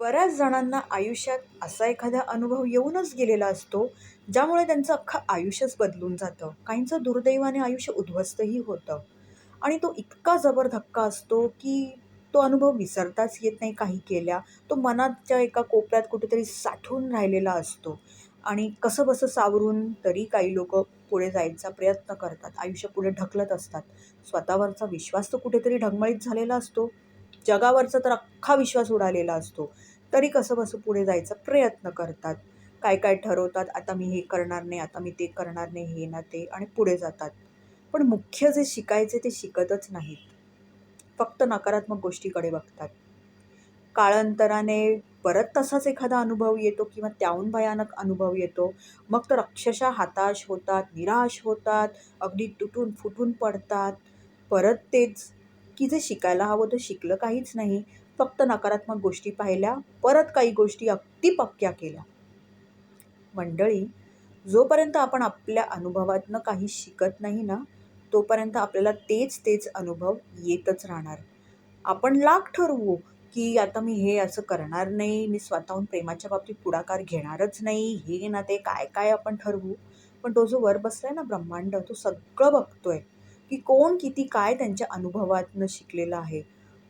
बऱ्याच जणांना आयुष्यात असा एखादा अनुभव येऊनच गेलेला असतो ज्यामुळे त्यांचं अख्खं आयुष्यच बदलून जातं. काहींचं दुर्दैवाने आयुष्य उद्ध्वस्तही होतं. आणि तो इतका जबर धक्का असतो की तो अनुभव विसरताच येत नाही काही केल्या. तो मनाच्या एका कोपऱ्यात कुठेतरी साठून राहिलेला असतो. आणि कसं बसं सावरून तरी काही लोक पुढे जायचा प्रयत्न करतात. आयुष्य पुढे ढकलत असतात. स्वतःवरचा विश्वास तर कुठेतरी ढगमळीत झालेला असतो. जगावरचा तर अख्खा विश्वास उडालेला असतो. तरी कसं बसं पुढे जायचा प्रयत्न करतात. काय काय ठरवतात आता मी हे करणार नाही आता मी ते करणार नाही हे ना ते आणि पुढे जातात. पण मुख्य जे शिकायचे ते शिकतच नाहीत. फक्त नकारात्मक गोष्टीकडे बघतात. काळांतराने परत तसाच एखादा अनुभव येतो किंवा त्याहून भयानक अनुभव येतो. मग तर अक्षरशः हताश होतात निराश होतात अगदी तुटून फुटून पडतात. परत तेच की जे शिकायला हवं ते शिकलं काहीच नाही. फक्त नकारात्मक गोष्टी पाहिल्या परत काही गोष्टी अगदी पक्क्या केल्या. मंडळी जोपर्यंत आपण आपल्या अनुभवातनं काही शिकत नाही ना तोपर्यंत आपल्याला तेच तेच अनुभव येतच राहणार. आपण लाख ठरवू की आता मी हे असं करणार नाही मी स्वतःहून प्रेमाच्या बाबतीत पुढाकार घेणारच नाही हे ना ते काय काय आपण ठरवू. पण तो जो वर बसलाय ना ब्रह्मांड तो सगळं बघतोय की कोण किती काय त्यांच्या अनुभवातनं शिकलेलं आहे.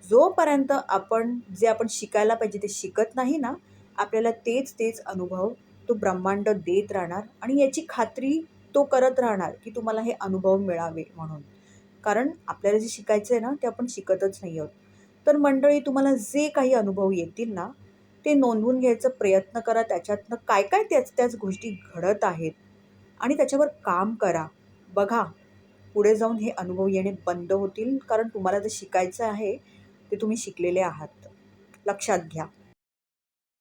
जोपर्यंत आपण जे आपण शिकायला पाहिजे ते शिकत नाही ना आपल्याला तेच तेच अनुभव तो ब्रह्मांड देत राहणार आणि याची खात्री तो करत राहणार की तुम्हाला हे अनुभव मिळावे म्हणून. कारण आपल्याला जे शिकायचं आहे ना ते आपण शिकतच नाही आहोत. तर मंडळी तुम्हाला जे काही अनुभव येतील ना ते नोंदवून घ्यायचा प्रयत्न करा. त्याच्यातनं काय काय त्याच त्याच गोष्टी घडत आहेत आणि त्याच्यावर काम करा. बघा पुढे जाऊन हे अनुभव येणे बंद होतील. कारण तुम्हाला जे शिकायचं आहे ते तुम्ही शिकलेले आहात. लक्षात घ्या.